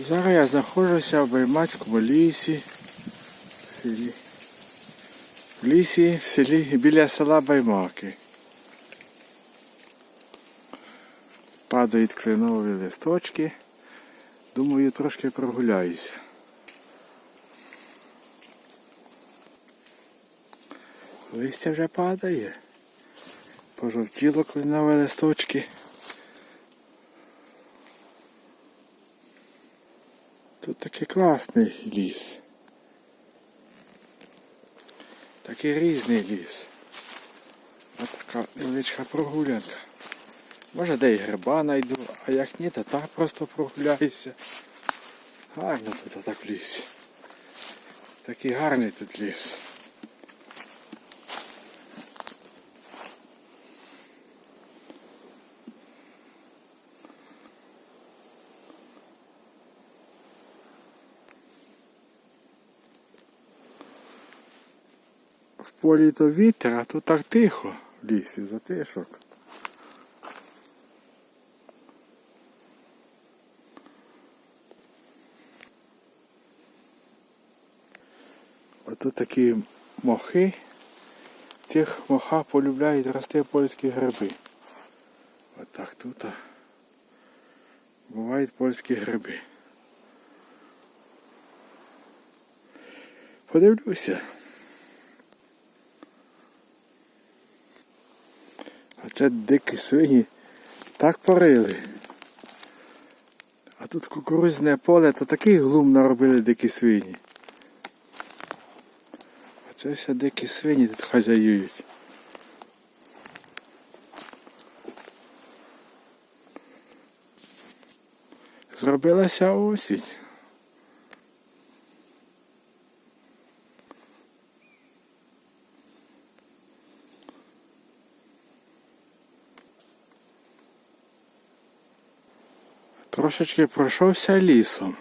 Зараз я знаходжуся в Баймацькому лісі. В селі. В лісі, в селі біля села Баймаки. Падають кленові листочки. Думаю, трошки прогуляюся. Листя вже падає. Пожовтіло кленові листочки. Тут такий класний ліс. Такий різний ліс. Ось така невеличка прогулянка. Може де і гриба знайду, а як ні, то так просто прогуляюся. Гарно тут так в лісі. Такий гарний тут ліс. В полі то вітер, а тут так тихо в лісі, затишок. Ото такі мохи. Цих мохах полюбляють рости польські гриби. Отак тут бувають польські гриби. Подивлюся. А це дикі свині так порили. А тут кукурузне поле, то такий глум наробили дикі свині. А це все дикі свині тут хазяюють. Зробилася осінь. Трошечки пройшовся лісом.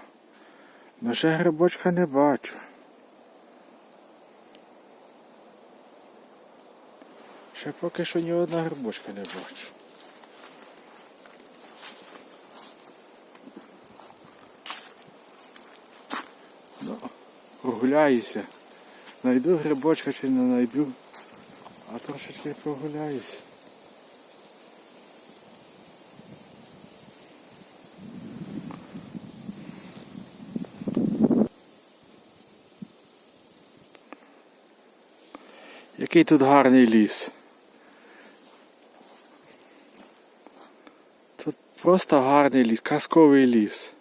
Ще грибочка не бачу. Ще поки що ні одного грибочка не бачу. Ну, прогуляюся. Найду грибочка чи не найду. А трошечки прогуляюсь. Який тут гарний ліс. Тут просто гарний ліс, казковий ліс.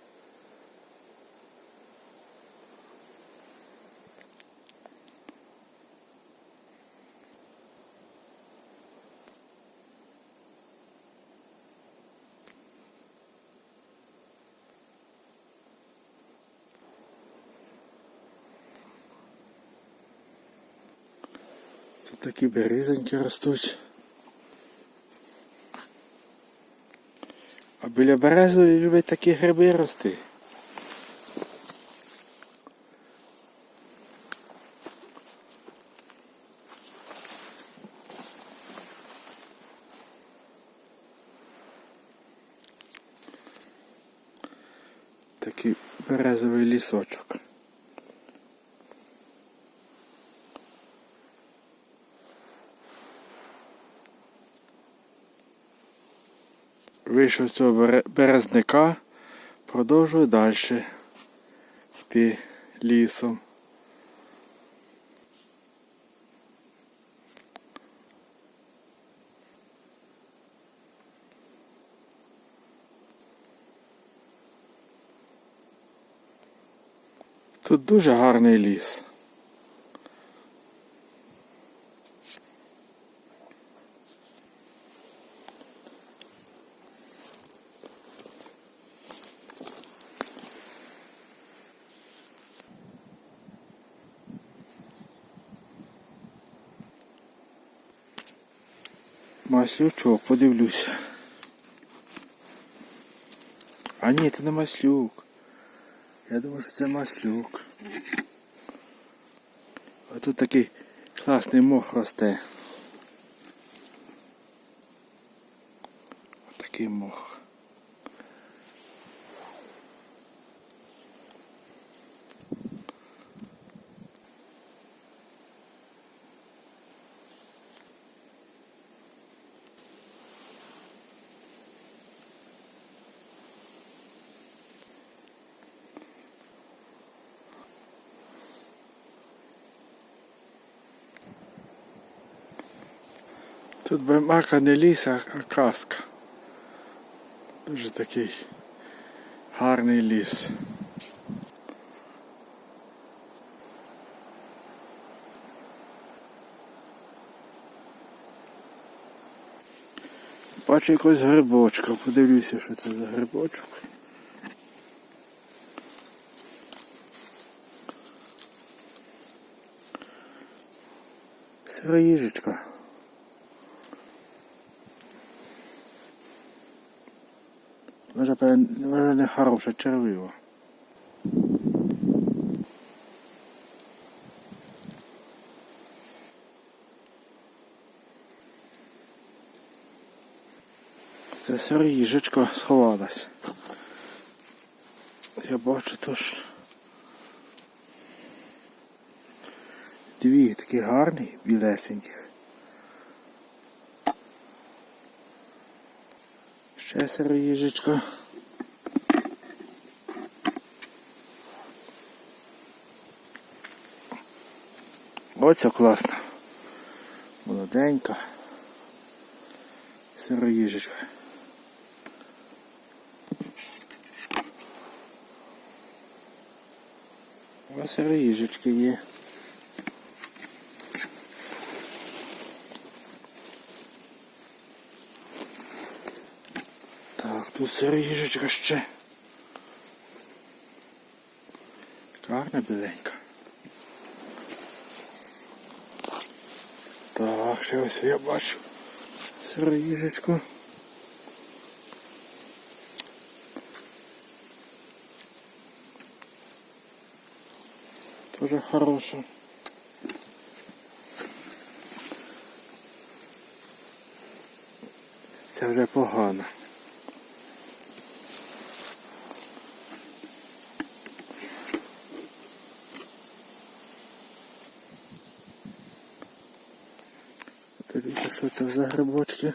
Такі березоньки ростуть. А біля берези люблять такі гриби рости. Такий березовий лісочок. Вийшов з цього бере- березника, продовжую далі йти лісом. Тут дуже гарний ліс. Маслючок, подивлюся. А ні, це не маслюк. Я думаю, що це маслюк. А тут такий класний мох росте. Такий мох. Тут би мака не ліс, а а казка. Дуже такий гарний ліс. Бачу якогось грибочка, подивлюся, що це за грибочок. Сироїжечка. Може не хороша червива. Це сироїжечка сховалась. Я бачу тож. Дві такі гарні, білесенькі. Ще сироїжечка. Оце класно. Молоденька. Сироїжечка. Ось сироїжечки є. Сироїжечка ще. Гарна біленька. Так, ще ось я бачу сироїжечку. Тоже хороша. Це вже погано. Що це за грибочки.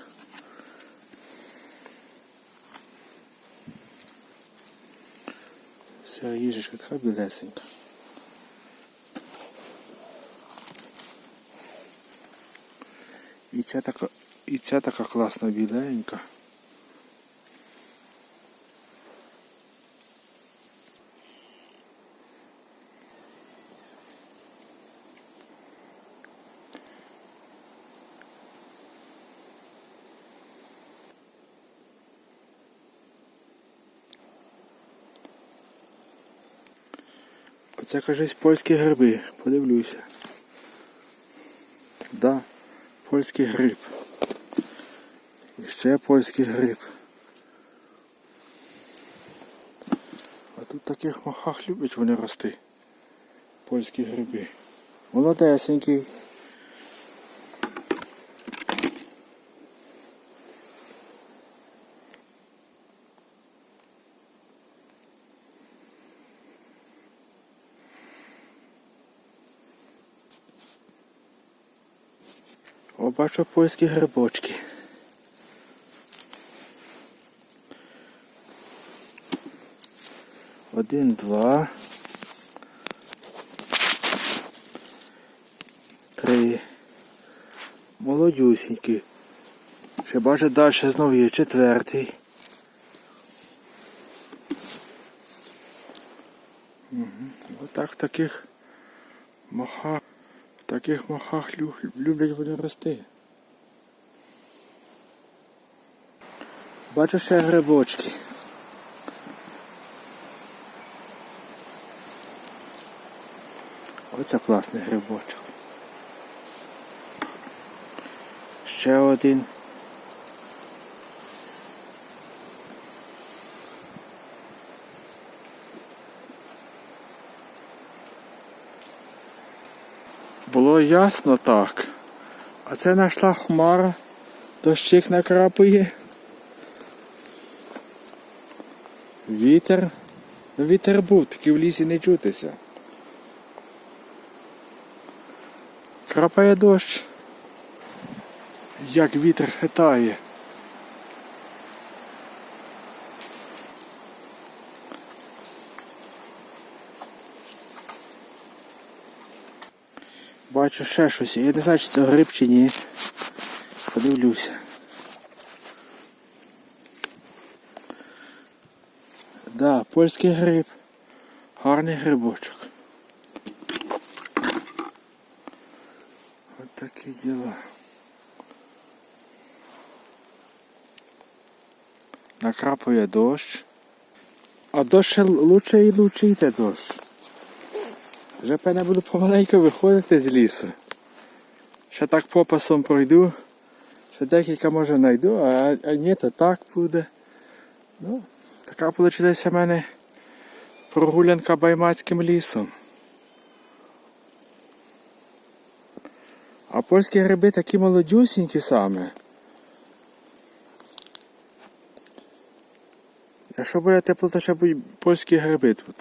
Вся їжечка така білесенька. І ця така, і ця така класна біленька. Оце кажись польські гриби. Подивлюся. Да, польський гриб. І ще польський гриб. А тут таких махах люблять вони рости. Польські гриби. Молодесенький. О, бачу польські грибочки. Один, два. Три. Молодюсінькі. Ще бачу далі знову є четвертий. Угу. Отак таких махах. Таких махах люблять вони рости. Бачу ще грибочки. Оце класний грибочок. Ще один. Було ясно так. А це нашла хмара, дощик накрапує. Вітер. Ну вітер був, таки в лісі не чутися. Крапає дощ. Як вітер хитає. Бачу ще щось. Я не знаю, чи це гриб чи ні. Подивлюся. Да, польський гриб. Гарний грибочок. От такі діла. Накрапує дощ. А дощ ще лучше і лучше йде дощ. Вже певне буду помаленьку виходити з лісу. Ще так попасом пройду. Ще декілька може знайду, а, а ні, то так буде. Ну, така вийшла в мене прогулянка баймацьким лісом. А польські гриби такі молодюсінькі саме. Якщо буде тепло, то ще будуть польські гриби тут.